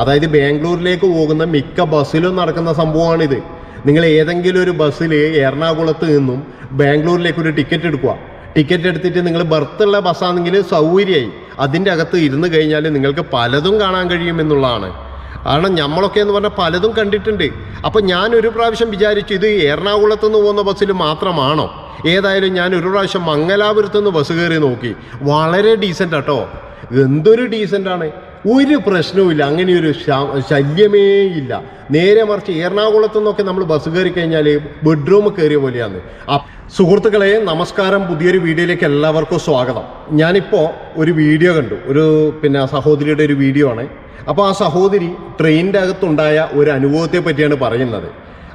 അതായത് ബാംഗ്ലൂരിലേക്ക് പോകുന്ന മിക്ക ബസ്സിലും നടക്കുന്ന സംഭവമാണിത്. നിങ്ങൾ ഏതെങ്കിലും ഒരു ബസ്സിൽ എറണാകുളത്ത് നിന്നും ബാംഗ്ലൂരിലേക്ക് ഒരു ടിക്കറ്റ് എടുക്കുക. ടിക്കറ്റ് എടുത്തിട്ട് നിങ്ങൾ ബർത്തുള്ള ബസ്സാണെങ്കിൽ സൗകര്യമായി. അതിന്റെ അകത്ത് ഇരുന്ന് കഴിഞ്ഞാൽ നിങ്ങൾക്ക് പലതും കാണാൻ കഴിയുമെന്നുള്ളതാണ്. കാരണം നമ്മളൊക്കെ എന്ന് പറഞ്ഞാൽ പലതും കണ്ടിട്ടുണ്ട്. അപ്പം ഞാൻ ഒരു പ്രാവശ്യം വിചാരിച്ചു ഇത് എറണാകുളത്ത് നിന്ന് പോകുന്ന ബസ്സിൽ മാത്രമാണോ? ഏതായാലും ഞാൻ ഒരു പ്രാവശ്യം മംഗലാപുരത്ത് നിന്ന് ബസ് കയറി നോക്കി. വളരെ ഡീസന്റ് ആട്ടോ. എന്തൊരു ഡീസന്റ് ആണ്. ഒരു പ്രശ്നവുമില്ല. അങ്ങനെ ഒരു ശല്യമേ ഇല്ല. നേരെ മറിച്ച് എറണാകുളത്തു നിന്നൊക്കെ നമ്മൾ ബസ് കയറി കഴിഞ്ഞാൽ ബെഡ്റൂം കയറിയ പോലെയാണ്. സുഹൃത്തുക്കളെ നമസ്കാരം. പുതിയൊരു വീഡിയോയിലേക്ക് എല്ലാവർക്കും സ്വാഗതം. ഞാനിപ്പോൾ ഒരു വീഡിയോ കണ്ടു. ഒരു പിന്നെ സഹോദരിയുടെ ഒരു വീഡിയോ ആണ്. അപ്പോൾ ആ സഹോദരി ട്രെയിനിന്റെ അകത്തുണ്ടായ ഒരു അനുഭവത്തെ പറ്റിയാണ് പറയുന്നത്.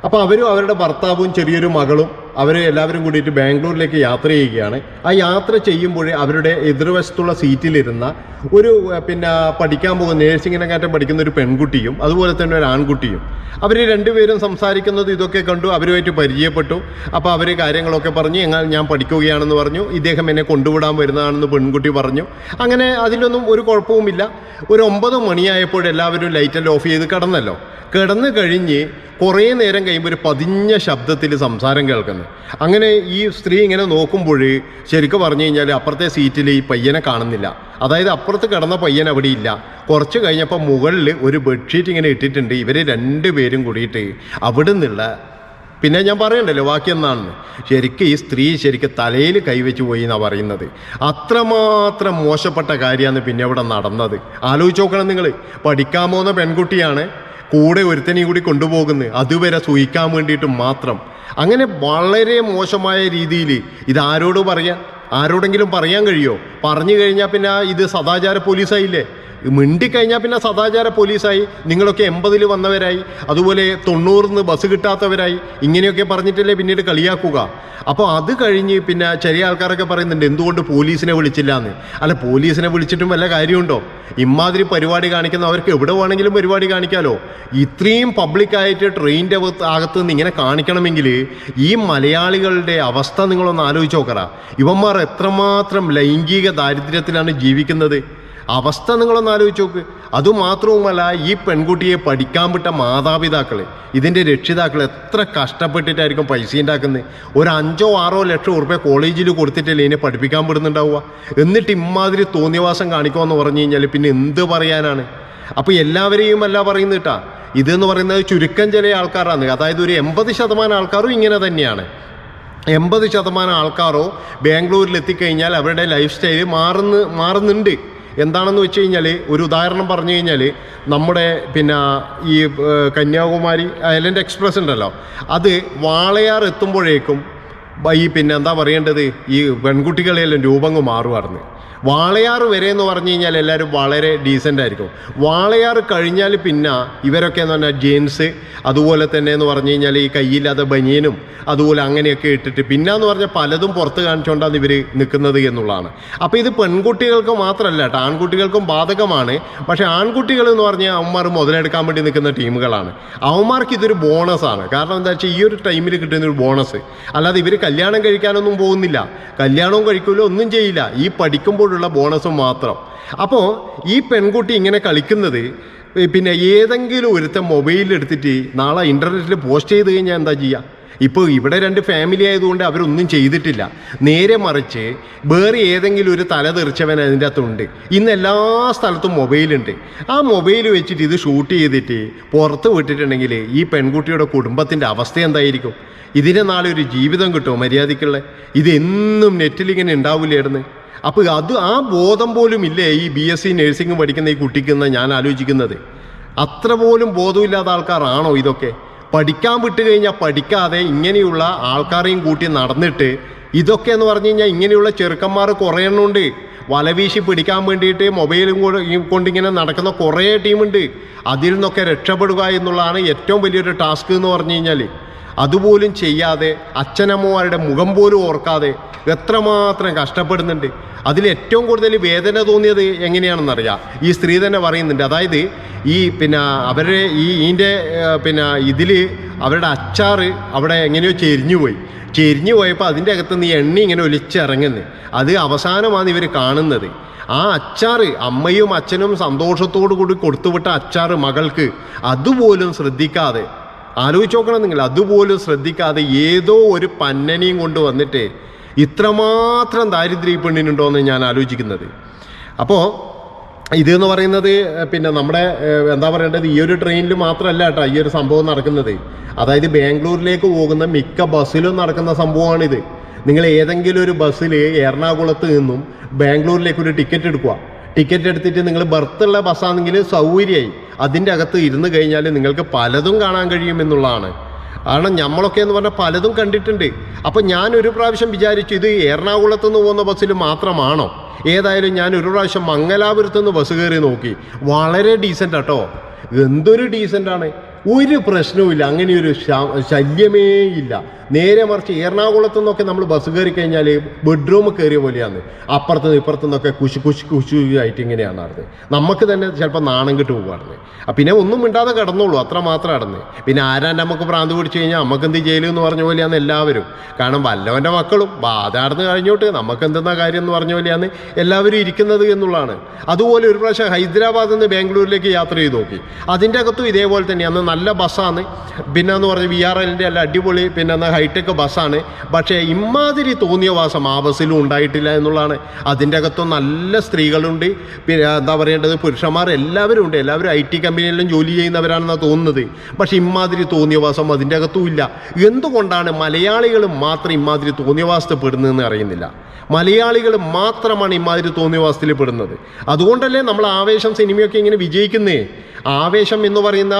അപ്പോൾ അവരും അവരുടെ ഭർത്താവും ചെറിയൊരു മകളും അവർ എല്ലാവരും കൂടിയിട്ട് ബാംഗ്ലൂരിലേക്ക് യാത്ര ചെയ്യുകയാണ്. ആ യാത്ര ചെയ്യുമ്പോഴേ അവരുടെ എതിർവശത്തുള്ള സീറ്റിലിരുന്ന ഒരു പിന്നെ പഠിക്കാൻ പോകുന്ന നേഴ്സിങ്ങിനെക്കാട്ടും പഠിക്കുന്ന ഒരു പെൺകുട്ടിയും അതുപോലെ തന്നെ ഒരു ആൺകുട്ടിയും. അവർ രണ്ടുപേരും സംസാരിക്കുന്നത് ഇതൊക്കെ കണ്ടു അവരുമായിട്ട് പരിചയപ്പെട്ടു. അപ്പോൾ അവർ കാര്യങ്ങളൊക്കെ പറഞ്ഞു എന്നാൽ ഞാൻ പഠിക്കുകയാണെന്ന് പറഞ്ഞു. ഇദ്ദേഹം എന്നെ കൊണ്ടുവിടാൻ വരുന്നതാണെന്ന് പെൺകുട്ടി പറഞ്ഞു. അങ്ങനെ അതിലൊന്നും ഒരു കുഴപ്പവുമില്ല. ഒരു ഒമ്പത് മണിയായപ്പോൾ എല്ലാവരും ലൈറ്റെല്ലാം ഓഫ് ചെയ്ത് കിടന്നല്ലോ. കിടന്നു കഴിഞ്ഞ് കുറേ നേരം കഴിയുമ്പോൾ ഒരു പതിഞ്ഞ ശബ്ദത്തിൽ സംസാരം കേൾക്കുന്നു. അങ്ങനെ ഈ സ്ത്രീ ഇങ്ങനെ നോക്കുമ്പോൾ ശരിക്കും പറഞ്ഞു കഴിഞ്ഞാൽ അപ്പുറത്തെ സീറ്റിൽ ഈ പയ്യനെ കാണുന്നില്ല. അതായത് അപ്പുറത്ത് കിടന്ന പയ്യൻ അവിടെ ഇല്ല. കുറച്ച് കഴിഞ്ഞപ്പോൾ മുകളിൽ ഒരു ബെഡ്ഷീറ്റ് ഇങ്ങനെ ഇട്ടിട്ടുണ്ട്. ഇവർ രണ്ടുപേരും കൂടിയിട്ട് അവിടെ നിന്നുള്ള പിന്നെ ഞാൻ പറയണ്ടല്ലോ ബാക്കി എന്നാണെന്ന് ശരിക്കും ഈ സ്ത്രീ ശരിക്കും തലയിൽ കൈവച്ച് പോയി എന്നാണ് പറയുന്നത്. അത്രമാത്രം മോശപ്പെട്ട കാര്യമാണ് പിന്നെ അവിടെ നടന്നത്. ആലോചിച്ച് നോക്കണം നിങ്ങൾ പഠിക്കാൻ പോകുന്ന പെൺകുട്ടിയാണ് കൂടെ ഒരുത്തനെയും കൂടി കൊണ്ടുപോകുന്നത്. അതുവരെ സൂയിക്കാൻ വേണ്ടിയിട്ട് മാത്രം. അങ്ങനെ വളരെ മോശമായ രീതിയിൽ ഇതാരോട് പറയാൻ ആരോടെങ്കിലും പറയാൻ കഴിയുമോ പറഞ്ഞു കഴിഞ്ഞാൽ പിന്നെ ഇത് സദാചാര പോലീസായില്ലേ? മിണ്ടിക്കഴിഞ്ഞാൽ പിന്നെ സദാചാര പോലീസായി. നിങ്ങളൊക്കെ എൺപതിൽ വന്നവരായി. അതുപോലെ തൊണ്ണൂറിന്ന് ബസ് കിട്ടാത്തവരായി. ഇങ്ങനെയൊക്കെ പറഞ്ഞിട്ടല്ലേ പിന്നീട് കളിയാക്കുക. അപ്പോൾ അത് കഴിഞ്ഞ് പിന്നെ ചെറിയ ആൾക്കാരൊക്കെ പറയുന്നുണ്ട് എന്തുകൊണ്ട് പോലീസിനെ വിളിച്ചില്ല എന്ന് അല്ല പോലീസിനെ വിളിച്ചിട്ടും വല്ല കാര്യമുണ്ടോ? ഇമാതിരി പരിപാടി കാണിക്കുന്ന അവർക്ക് എവിടെ വേണമെങ്കിലും പരിപാടി കാണിക്കാലോ. ഇത്രയും പബ്ലിക്കായിട്ട് ട്രെയിനിന്റെ അകത്ത് നിന്ന് ഇങ്ങനെ കാണിക്കണമെങ്കിൽ ഈ മലയാളികളുടെ അവസ്ഥ നിങ്ങളൊന്ന് ആലോചിച്ച് നോക്കറ ഇവന്മാർ എത്രമാത്രം ലൈംഗിക ദാരിദ്ര്യത്തിലാണ് ജീവിക്കുന്നത്? അവസ്ഥ നിങ്ങളൊന്ന് ആലോചിച്ച് നോക്ക്. അതുമാത്രവുമല്ല ഈ പെൺകുട്ടിയെ പഠിക്കാൻ വിട്ട മാതാപിതാക്കൾ ഇതിന്റെ രക്ഷിതാക്കൾ എത്ര കഷ്ടപ്പെട്ടിട്ടായിരിക്കും പൈസ ഉണ്ടാക്കുന്നത്? ഒരു അഞ്ചോ ആറോ ലക്ഷം ഉറുപ്പ്യ കോളേജിൽ കൊടുത്തിട്ടല്ലേ ഇതിനെ പഠിപ്പിക്കാൻ വിടുന്നുണ്ടാവുക? എന്നിട്ട് ഇമാതിരി തോന്നിയവാസം കാണിക്കുമെന്ന് പറഞ്ഞു കഴിഞ്ഞാൽ പിന്നെ എന്ത് പറയാനാണ്? അപ്പോൾ എല്ലാവരെയും അല്ല പറയുന്നത് കേട്ടാ. ഇതെന്ന് പറയുന്നത് ചുരുക്കം ചില ആൾക്കാരാണ്. അതായത് ഒരു എൺപത് ശതമാനം ആൾക്കാരും ഇങ്ങനെ തന്നെയാണ്. എൺപത് ശതമാനം ആൾക്കാരോ ബാംഗ്ലൂരിൽ എത്തിക്കഴിഞ്ഞാൽ അവരുടെ ലൈഫ് സ്റ്റൈൽ മാറുന്നു മാറുന്നുണ്ട്. എന്താണെന്ന് വെച്ച് കഴിഞ്ഞാൽ ഒരു ഉദാഹരണം പറഞ്ഞു കഴിഞ്ഞാൽ നമ്മുടെ പിന്നെ ഈ കന്യാകുമാരി ഐലൻഡ് എക്സ്പ്രസ് ഉണ്ടല്ലോ. അത് വാളയാർ എത്തുമ്പോഴേക്കും ഈ പിന്നെ എന്താ പറയേണ്ടത്? ഈ പെൺകുട്ടികളെല്ലാം രൂപങ്ങ് മാറുമായിരുന്നു വാളയാർ വരെ എന്ന് പറഞ്ഞു കഴിഞ്ഞാൽ എല്ലാവരും വളരെ ഡീസന്റ് ആയിരിക്കും. വാളയാർ കഴിഞ്ഞാൽ പിന്നെ ഇവരൊക്കെ എന്ന് പറഞ്ഞാൽ ജീൻസ് അതുപോലെ തന്നെ എന്ന് പറഞ്ഞു കഴിഞ്ഞാൽ ഈ കയ്യില്ലാത്ത ബനിയനും അതുപോലെ അങ്ങനെയൊക്കെ ഇട്ടിട്ട് പിന്നെ എന്ന് പറഞ്ഞാൽ പലതും പുറത്ത് കാണിച്ചുകൊണ്ടാണ് ഇവർ നിൽക്കുന്നത് എന്നുള്ളതാണ്. അപ്പോൾ ഇത് പെൺകുട്ടികൾക്ക് മാത്രമല്ല കേട്ടോ ആൺകുട്ടികൾക്കും ബാധകമാണ്. പക്ഷേ ആൺകുട്ടികൾ എന്ന് പറഞ്ഞാൽ അവന്മാർ മുതലെടുക്കാൻ വേണ്ടി നിൽക്കുന്ന ടീമുകളാണ്. അവന്മാർക്ക് ഇതൊരു ബോണസാണ് കാരണം എന്താ വെച്ചാൽ ഈ ഒരു ടൈമിൽ കിട്ടുന്ന ഒരു ബോണസ് അല്ലാതെ ഇവർ കല്യാണം കഴിക്കാനൊന്നും പോകുന്നില്ല. കല്യാണവും കഴിക്കില്ല ഒന്നും ചെയ്യില്ല. ഈ പഠിക്കുമ്പോഴുള്ള ബോണസും മാത്രം. അപ്പോൾ ഈ പെൺകുട്ടി ഇങ്ങനെ കളിക്കുന്നത് പിന്നെ ഏതെങ്കിലും ഒരുത്തൻ മൊബൈലിൽ എടുത്തിട്ട് നാളെ ഇന്റർനെറ്റിൽ പോസ്റ്റ് ചെയ്ത് കഴിഞ്ഞാൽ എന്താ ചെയ്യുക ഇപ്പോൾ ഇവിടെ രണ്ട് ഫാമിലി ആയതുകൊണ്ട് അവരൊന്നും ചെയ്തിട്ടില്ല. നേരെ മറിച്ച് വേറെ ഏതെങ്കിലും ഒരു തല തെറിച്ചവൻ അതിന്റെ അകത്തുണ്ട്. ഇന്ന് എല്ലാ സ്ഥലത്തും മൊബൈലുണ്ട് ആ മൊബൈൽ വെച്ചിട്ട് ഇത് ഷൂട്ട് ചെയ്തിട്ട് പുറത്ത് വിട്ടിട്ടുണ്ടെങ്കിൽ ഈ പെൺകുട്ടിയുടെ കുടുംബത്തിന്റെ അവസ്ഥ എന്തായിരിക്കും? ഇതിന് നാളെ ഒരു ജീവിതം കിട്ടുമോ മര്യാദയ്ക്കുള്ള? ഇതെന്നും നെറ്റിലിങ്ങനെ ഉണ്ടാവില്ലായിരുന്നു അപ്പോൾ അത് ആ ബോധം പോലും ഇല്ലേ ഈ ബി എസ് സി നഴ്സിംഗ് പഠിക്കുന്ന ഈ കുട്ടിക്കെന്ന് ഞാൻ ആലോചിക്കുന്നത്? അത്ര പോലും ബോധമില്ലാത്ത ആൾക്കാരാണോ ഇതൊക്കെ? പഠിക്കാൻ വിട്ടു കഴിഞ്ഞാൽ പഠിക്കാതെ ഇങ്ങനെയുള്ള ആൾക്കാരെയും കൂട്ടി നടന്നിട്ട് ഇതൊക്കെ എന്ന് പറഞ്ഞു കഴിഞ്ഞാൽ ഇങ്ങനെയുള്ള ചെറുക്കന്മാർ കുറേ എണ്ണമുണ്ട് വലവീശി പിടിക്കാൻ വേണ്ടിയിട്ട് മൊബൈലും കൊണ്ടിങ്ങനെ നടക്കുന്ന കുറേ ടീമുണ്ട് അതിൽ നിന്നൊക്കെ രക്ഷപ്പെടുക എന്നുള്ളതാണ് ഏറ്റവും വലിയൊരു ടാസ്ക് എന്ന് പറഞ്ഞു കഴിഞ്ഞാൽ അതുപോലും ചെയ്യാതെ അച്ഛനമ്മമാരുടെ മുഖം പോലും ഓർക്കാതെ എത്രമാത്രം കഷ്ടപ്പെടുന്നുണ്ട്. അതിൽ ഏറ്റവും കൂടുതൽ വേദന തോന്നിയത് എങ്ങനെയാണെന്നറിയാം? ഈ സ്ത്രീ തന്നെ പറയുന്നുണ്ട്. അതായത് ഈ പിന്നെ അവരുടെ ഈ ഇതിന്റെ പിന്നെ ഇതിൽ അവരുടെ അച്ചാറ് അവിടെ എങ്ങനെയോ ചെരിഞ്ഞു പോയി. ചെരിഞ്ഞു പോയപ്പോൾ അതിന്റെ അകത്ത് നിന്ന് എണ്ണ ഇങ്ങനെ ഒലിച്ചിറങ്ങുന്നു അത് അവസാനമാണ് ഇവർ കാണുന്നത്. ആ അച്ചാറ് അമ്മയും അച്ഛനും സന്തോഷത്തോടു കൂടി കൊടുത്തുവിട്ട അച്ചാറ് മകൾക്ക് അതുപോലും ശ്രദ്ധിക്കാതെ ആലോചിച്ച് നോക്കണം നിങ്ങൾ. അതുപോലും ശ്രദ്ധിക്കാതെ ഏതോ ഒരു പന്നനെയും കൊണ്ട് വന്നിട്ട് ഇത്രമാത്രം ദാരിദ്ര്യ പെണ്ണിനുണ്ടോയെന്ന് ഞാൻ ആലോചിക്കുന്നത്. അപ്പോൾ ഇതെന്ന് പറയുന്നത് പിന്നെ നമ്മുടെ എന്താ പറയേണ്ടത്? ഈ ഒരു ട്രെയിനിൽ മാത്രമല്ല കേട്ടോ ഈ ഒരു സംഭവം നടക്കുന്നത്. അതായത് ബാംഗ്ലൂരിലേക്ക് പോകുന്ന മിക്ക ബസ്സിലും നടക്കുന്ന സംഭവമാണിത്. നിങ്ങൾ ഏതെങ്കിലും ഒരു ബസ്സിൽ എറണാകുളത്ത് നിന്നും ബാംഗ്ലൂരിലേക്ക് ഒരു ടിക്കറ്റ് എടുക്കുക. ടിക്കറ്റ് എടുത്തിട്ട് നിങ്ങൾ ബർത്തുള്ള ബസ്സാണെങ്കിൽ സൗകര്യമായി. അതിന്റെ അകത്ത് ഇരുന്ന് കഴിഞ്ഞാൽ നിങ്ങൾക്ക് പലതും കാണാൻ കഴിയുമെന്നുള്ളതാണ് കാരണം നമ്മളൊക്കെ എന്ന് പറഞ്ഞാൽ പലതും കണ്ടിട്ടുണ്ട്. അപ്പോൾ ഞാൻ ഒരു പ്രാവശ്യം വിചാരിച്ചു ഇത് എറണാകുളത്ത് നിന്ന് പോകുന്ന ബസ്സിൽ മാത്രമാണോ? ഏതായാലും ഞാൻ ഒരു പ്രാവശ്യം മംഗലാപുരത്ത് നിന്ന് ബസ് കയറി നോക്കി. വളരെ ഡീസന്റ് ആട്ടോ. എന്തൊരു ഡീസന്റ് ആണ്. ഒരു പ്രശ്നവുമില്ല. അങ്ങനെയൊരു ഒരു ശല്യമേ ഇല്ല. നേരെ മറിച്ച് എറണാകുളത്തു നിന്നൊക്കെ നമ്മൾ ബസ് കയറി കഴിഞ്ഞാൽ ബെഡ്റൂം കയറിയ പോലെയാണ്. അപ്പുറത്തു ഇപ്പുറത്തു നിന്നൊക്കെ കുശി കുശി കുശി ആയിട്ട് ഇങ്ങനെയാണ് നടന്നത് നമുക്ക് തന്നെ ചിലപ്പോൾ നാണം കിട്ടു പോകുകയാണ് പിന്നെ ഒന്നും മിണ്ടാതെ കിടന്നുള്ളൂ അത്ര മാത്രം നടന്ന്. പിന്നെ ആരാണ്ട് നമുക്ക് പ്രാന്ത് പിടിച്ചു കഴിഞ്ഞാൽ നമുക്ക് എന്ത് ജയിലും എന്ന് പറഞ്ഞ പോലെയാണ് എല്ലാവരും. കാരണം വല്ലവന്റെ മക്കളും ബാധാർന്ന് കഴിഞ്ഞോട്ട് നമുക്ക് എന്തെന്നാ കാര്യം എന്ന് പറഞ്ഞ പോലെയാണ് എല്ലാവരും ഇരിക്കുന്നത് എന്നുള്ളതാണ്. അതുപോലെ ഒരു പ്രാവശ്യം ഹൈദരാബാദിൽ നിന്ന് ബാംഗ്ലൂരിലേക്ക് യാത്ര ചെയ്ത് നോക്കി. അതിന്റെ അകത്തും ഇതേപോലെ തന്നെ അന്ന് നല്ല ബസ്സാണ്. പിന്നെ എന്ന് പറഞ്ഞാൽ വി ആർ എല്ലിന്റെ അല്ല അടിപൊളി പിന്നെ ഹൈടെക് ബസ്സാണ്. പക്ഷേ ഇമാതിരി തോന്നിയ വാസം ആ ബസ്സിലും ഉണ്ടായിട്ടില്ല എന്നുള്ളതാണ്. അതിന്റെ അകത്ത് നല്ല സ്ത്രീകളുണ്ട്. പിന്നെ എന്താ പറയേണ്ടത്? പുരുഷന്മാർ എല്ലാവരും ഉണ്ട്. എല്ലാവരും ഐ ടി കമ്പനിയിലും ജോലി ചെയ്യുന്നവരാണെന്നാണ് തോന്നുന്നത്. പക്ഷേ ഇമാതിരി തോന്നിയ വാസം അതിന്റെ അകത്തും ഇല്ല. എന്തുകൊണ്ടാണ് മലയാളികൾ മാത്രം ഇമാതിരി തോന്നിയവാസത്തിൽ പെടുന്നതെന്ന് അറിയുന്നില്ല? മലയാളികൾ മാത്രമാണ് ഇമാതിരി തോന്നിയവാസത്തിൽ പെടുന്നത്. അതുകൊണ്ടല്ലേ നമ്മൾ ആവേശം സിനിമയൊക്കെ ഇങ്ങനെ വിജയിക്കുന്നേ? ആവേശം എന്ന് പറയുന്ന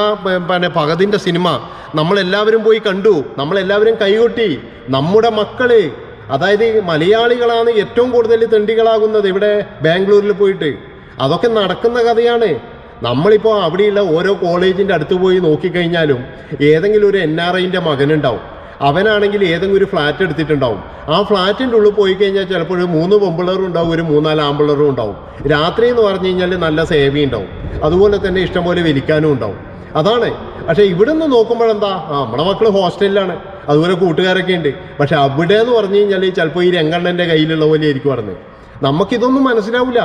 പിന്നെ പകതിന്റെ സിനിമ നമ്മളെല്ലാവരും പോയി കണ്ടു. നമ്മളെല്ലാവരും കൈകൊട്ടി നമ്മുടെ മക്കൾ അതായത് മലയാളികളാണ് ഏറ്റവും കൂടുതൽ തെണ്ടികളാകുന്നത് ഇവിടെ ബാംഗ്ലൂരിൽ പോയിട്ട്. അതൊക്കെ നടക്കുന്ന കഥയാണ്. നമ്മളിപ്പോൾ അവിടെയുള്ള ഓരോ കോളേജിന്റെ അടുത്ത് പോയി നോക്കിക്കഴിഞ്ഞാലും ഏതെങ്കിലും ഒരു എൻ ആർ ഐന്റെ മകനുണ്ടാവും. അവനാണെങ്കിൽ ഏതെങ്കിലും ഒരു ഫ്ലാറ്റ് എടുത്തിട്ടുണ്ടാവും. ആ ഫ്ലാറ്റിന്റെ ഉള്ളിൽ പോയി കഴിഞ്ഞാൽ ചിലപ്പോൾ ഒരു മൂന്ന് പൊമ്പിളറും ഉണ്ടാവും ഒരു മൂന്നാൽ ആമ്പിളറും ഉണ്ടാവും. രാത്രി എന്ന് പറഞ്ഞു കഴിഞ്ഞാൽ നല്ല സേവി ഉണ്ടാവും. അതുപോലെ തന്നെ ഇഷ്ടംപോലെ വലിക്കാനും ഉണ്ടാവും. അതാണ്. പക്ഷേ ഇവിടെ നിന്ന് നോക്കുമ്പോഴെന്താ? ആ നമ്മുടെ മക്കൾ ഹോസ്റ്റലിലാണ്. അതുപോലെ കൂട്ടുകാരൊക്കെ ഉണ്ട്. പക്ഷെ അവിടെ എന്ന് പറഞ്ഞു കഴിഞ്ഞാൽ ചിലപ്പോൾ ഈ രംഗണ്ണന്റെ കയ്യിലുള്ള പോലെ ആയിരിക്കും പറഞ്ഞത് നമുക്കിതൊന്നും മനസ്സിലാവില്ല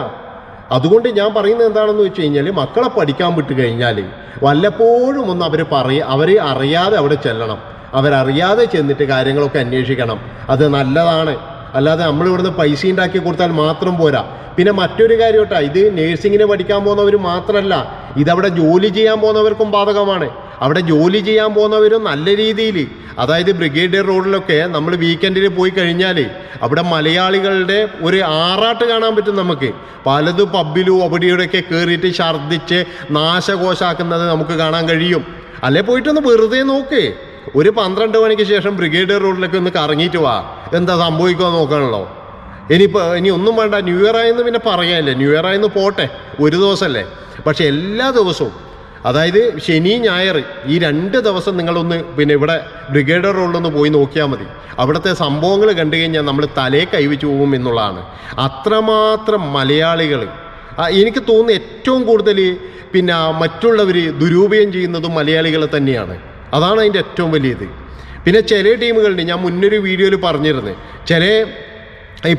അതുകൊണ്ട് ഞാൻ പറയുന്നത് എന്താണെന്ന് വെച്ച് കഴിഞ്ഞാൽ മക്കളെ പഠിക്കാൻ വിട്ട് കഴിഞ്ഞാൽ വല്ലപ്പോഴും ഒന്ന് അവർ പറയ അവർ അറിയാതെ അവിടെ ചെല്ലണം. അവരറിയാതെ ചെന്നിട്ട് കാര്യങ്ങളൊക്കെ അന്വേഷിക്കണം. അത് നല്ലതാണ്. അല്ലാതെ നമ്മൾ ഇവിടുന്ന് പൈസ ഉണ്ടാക്കി കൊടുത്താൽ മാത്രം പോരാ. പിന്നെ മറ്റൊരു കാര്യം കേട്ടോ ഇത് നേഴ്സിങ്ങിന് പഠിക്കാൻ പോകുന്നവർ മാത്രമല്ല ഇതവിടെ ജോലി ചെയ്യാൻ പോകുന്നവർക്കും ബാധകമാണ്. അവിടെ ജോലി ചെയ്യാൻ പോകുന്നവരും നല്ല രീതിയിൽ അതായത് ബ്രിഗേഡിയർ റോഡിലൊക്കെ നമ്മൾ വീക്കെൻഡിൽ പോയി കഴിഞ്ഞാൽ അവിടെ മലയാളികളുടെ ഒരു ആറാട്ട് കാണാൻ പറ്റും നമുക്ക്. പലതും പബ്ബിലും അവിടെയൊക്കെ കയറിയിട്ട് ഛർദ്ദിച്ച് നാശകോശാക്കുന്നത് നമുക്ക് കാണാൻ കഴിയും. അല്ലെ പോയിട്ടൊന്ന് വെറുതെ നോക്ക്. ഒരു പന്ത്രണ്ട് മണിക്ക് ശേഷം ബ്രിഗേഡിയർ റോഡിലൊക്കെ ഒന്ന് കറങ്ങിയിട്ട് വാ. എന്താ സംഭവിക്കുക നോക്കണല്ലോ. ഇനിയിപ്പോൾ ഇനി ഒന്നും വേണ്ട. ന്യൂ ഇയർ ആയെന്ന് പിന്നെ പറയാനില്ല. ന്യൂ ഇയർ ആയെന്ന് പോട്ടെ. ഒരു ദിവസമല്ലേ പക്ഷെ എല്ലാ ദിവസവും അതായത് ശനി ഞായർ ഈ രണ്ട് ദിവസം നിങ്ങളൊന്ന് പിന്നെ ഇവിടെ ബ്രിഗേഡർ റോഡിലൊന്ന് പോയി നോക്കിയാൽ മതി. അവിടുത്തെ സംഭവങ്ങൾ കണ്ടു കഴിഞ്ഞാൽ നമ്മൾ തലേ കൈവച്ചു പോകും എന്നുള്ളതാണ്. അത്രമാത്രം മലയാളികൾ എനിക്ക് തോന്നുന്നു ഏറ്റവും കൂടുതൽ പിന്നെ മറ്റുള്ളവർ ദുരുപയോഗം ചെയ്യുന്നതും മലയാളികൾ തന്നെയാണ്. അതാണ് അതിന്റെ ഏറ്റവും വലിയത്. പിന്നെ ചില ടീമുകളുണ്ട് ഞാൻ മുന്നൊരു വീഡിയോയിൽ പറഞ്ഞിരുന്നത് ചില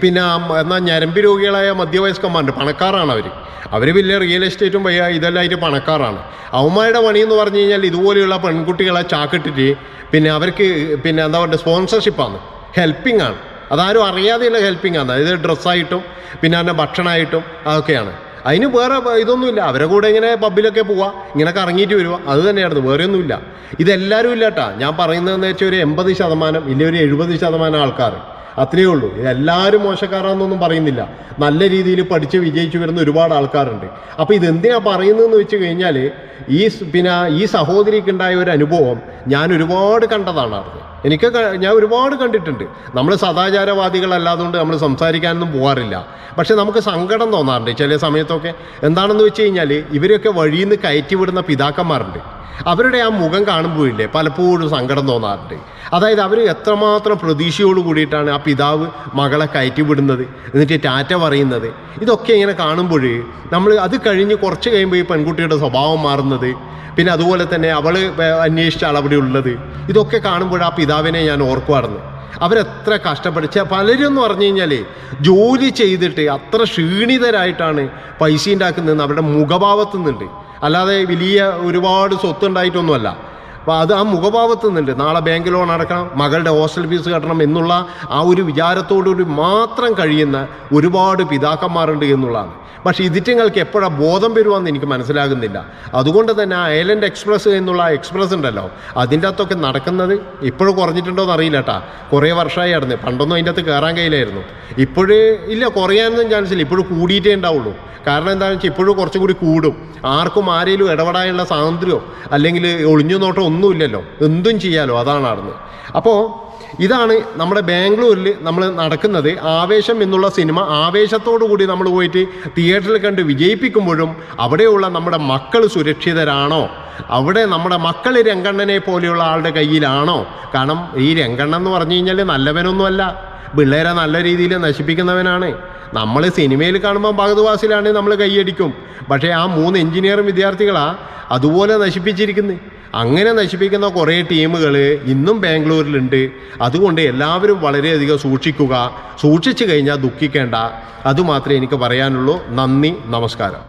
പിന്നെ എന്നാൽ ഞരമ്പ് രോഗികളായ മധ്യവയസ്കന്മാരുണ്ട്. പണക്കാരാണ് അവർ അവർ വലിയ റിയൽ എസ്റ്റേറ്റും വയ്യ ഇതെല്ലാം ആയിട്ട് പണക്കാരാണ്. അവന്മാരുടെ പണി എന്ന് പറഞ്ഞു കഴിഞ്ഞാൽ ഇതുപോലെയുള്ള പെൺകുട്ടികളെ ചാക്കിട്ടിട്ട് പിന്നെ അവർക്ക് പിന്നെ എന്താ പറയുക സ്പോൺസർഷിപ്പാണ് ഹെൽപ്പിംഗ് ആണ്. അതാരും അറിയാതെയുള്ള ഹെൽപ്പിംഗ് ആണ്. അതായത് ഡ്രസ്സായിട്ടും പിന്നെ അതിന്റെ ഭക്ഷണമായിട്ടും അതൊക്കെയാണ്. അതിന് വേറെ ഇതൊന്നുമില്ല. അവരെ കൂടെ ഇങ്ങനെ പബ്ബിലൊക്കെ പോവാ. ഇങ്ങനെ കറങ്ങിയിട്ട് വരുക അത് തന്നെയായിരുന്നു. വേറെ ഒന്നുമില്ല. ഇതെല്ലാവരും ഇല്ല കേട്ടാ ഞാൻ പറയുന്നതെന്ന് വെച്ചാൽ ഒരു എൺപത് ശതമാനം ഇല്ലെങ്കിൽ ഒരു എഴുപത് ശതമാനം ആൾക്കാർ അത്രയേ ഉള്ളൂ. ഇതെല്ലാവരും മോശക്കാരാണെന്നൊന്നും പറയുന്നില്ല. നല്ല രീതിയിൽ പഠിച്ച് വിജയിച്ചു വരുന്ന ഒരുപാട് ആൾക്കാരുണ്ട്. അപ്പോൾ ഇതെന്തിനാണ് പറയുന്നതെന്ന് വെച്ച് കഴിഞ്ഞാൽ ഈ പിന്നെ ഈ സഹോദരിക്കുണ്ടായ ഒരു അനുഭവം ഞാൻ ഒരുപാട് കണ്ടതാണ് അത്. എനിക്ക് ഞാൻ ഒരുപാട് കണ്ടിട്ടുണ്ട്. നമ്മൾ സദാചാരവാദികളല്ലാതുകൊണ്ട് നമ്മൾ സംസാരിക്കാനൊന്നും പോകാറില്ല പക്ഷേ നമുക്ക് സങ്കടം തോന്നാറുണ്ട്. ചില സമയത്തൊക്കെ എന്താണെന്ന് വെച്ച് കഴിഞ്ഞാൽ ഇവരൊക്കെ വഴിയിൽ നിന്ന് കയറ്റി വിടുന്ന പിതാക്കന്മാരുണ്ട്. അവരുടെ ആ മുഖം കാണുമ്പോഴില്ലേ പലപ്പോഴും സങ്കടം തോന്നാറുണ്ട്. അതായത് അവർ എത്രമാത്രം പ്രതീക്ഷയോട് കൂടിയിട്ടാണ് ആ പിതാവ് മകളെ കയറ്റി വിടുന്നത് എന്നിട്ട് ടാറ്റ പറയുന്നത്. ഇതൊക്കെ ഇങ്ങനെ കാണുമ്പോൾ നമ്മൾ അത് കഴിഞ്ഞ് കുറച്ച് കഴിയുമ്പോൾ ഈ പെൺകുട്ടിയുടെ സ്വഭാവം മാറുന്നത് പിന്നെ അതുപോലെ തന്നെ അവൾ അന്വേഷിച്ച ആൾ അവിടെ ഉള്ളത്. ഇതൊക്കെ കാണുമ്പോൾ ആ പിതാവിനെ ഞാൻ ഓർക്കുമായിരുന്നു അവരെത്ര കഷ്ടപ്പെടിച്ച പലരും എന്ന് പറഞ്ഞു കഴിഞ്ഞാൽ ജോലി ചെയ്തിട്ട് അത്ര ക്ഷീണിതരായിട്ടാണ് പൈസ ഉണ്ടാക്കുന്നതെന്ന് അവരുടെ മുഖഭാവത്തു നിന്നുണ്ട് അല്ലാതെ വലിയ ഒരുപാട് സ്വത്ത് ഉണ്ടായിട്ടൊന്നുമല്ല അപ്പോൾ അത് ആ മുഖഭാവത്ത് നിന്നുണ്ട്. നാളെ ബാങ്ക് ലോൺ അടക്കണം മകളുടെ ഹോസ്റ്റൽ ഫീസ് കട്ടണം എന്നുള്ള ആ ഒരു വിചാരത്തോടുകൂടി മാത്രം കഴിയുന്ന ഒരുപാട് പിതാക്കന്മാരുണ്ട് എന്നുള്ളതാണ്. പക്ഷേ ഇതിറ്റങ്ങൾക്ക് എപ്പോഴാണ് ബോധം വരുവാന്ന് എനിക്ക് മനസ്സിലാകുന്നില്ല. അതുകൊണ്ട് തന്നെ ആ ഐലൻഡ് എക്സ്പ്രസ് എന്നുള്ള എക്സ്പ്രസ് ഉണ്ടല്ലോ അതിന്റെ അകത്തൊക്കെ നടക്കുന്നത് ഇപ്പോഴും കുറഞ്ഞിട്ടുണ്ടോ എന്ന് അറിയില്ല കുറേ വർഷമായി നടന്ന് പണ്ടൊന്നും അതിന്റെ അകത്ത് കയറാൻ കഴിയില്ലായിരുന്നു. ഇപ്പോഴേ ഇല്ല കുറയാനൊന്നും ചാൻസ് ഇല്ല. ഇപ്പോഴും കൂടിയിട്ടേ ഉണ്ടാവുള്ളൂ. കാരണം എന്താണെന്ന് വെച്ചാൽ ഇപ്പോഴും കുറച്ചും കൂടി കൂടും. ആർക്കും ആരെങ്കിലും ഇടപെടാനുള്ള സ്വാതന്ത്ര്യമോ അല്ലെങ്കിൽ ഒളിഞ്ഞു നോട്ടം ഒന്നുമില്ലല്ലോ. എന്തും ചെയ്യാലോ. അതാണ് നടന്നത്. അപ്പോൾ ഇതാണ് നമ്മുടെ ബാംഗ്ലൂരിൽ നമ്മൾ നടക്കുന്നത്. ആവേശം എന്നുള്ള സിനിമ ആവേശത്തോടു കൂടി നമ്മൾ പോയിട്ട് തിയേറ്ററിൽ കണ്ട് വിജയിപ്പിക്കുമ്പോഴും അവിടെയുള്ള നമ്മുടെ മക്കൾ സുരക്ഷിതരാണോ? അവിടെ നമ്മുടെ മക്കൾ രംഗണ്ണനെ പോലെയുള്ള ആളുടെ കയ്യിലാണോ? കാരണം ഈ രംഗണ്ണൻ എന്ന് പറഞ്ഞു കഴിഞ്ഞാൽ നല്ലവനൊന്നുമല്ല. പിള്ളേരെ നല്ല രീതിയിൽ നശിപ്പിക്കുന്നവനാണ്. നമ്മൾ സിനിമയിൽ കാണുമ്പോൾ ഭഗതുവാസിലാണ് നമ്മൾ കൈയടിക്കും. പക്ഷേ ആ മൂന്ന് എഞ്ചിനീയറിംഗ് വിദ്യാർത്ഥികളാണ് അതുപോലെ നശിപ്പിച്ചിരിക്കുന്നത് അങ്ങനെ നശിപ്പിക്കുന്ന കുറേ ടീമുകൾ ഇന്നും ബാംഗ്ലൂരിലുണ്ട്. അതുകൊണ്ട് എല്ലാവരും വളരെയധികം സൂക്ഷിക്കുക. സൂക്ഷിച്ചു കഴിഞ്ഞാൽ ദുഃഖിക്കേണ്ട. അതുമാത്രമേ എനിക്ക് പറയാനുള്ളൂ. നന്ദി. നമസ്കാരം.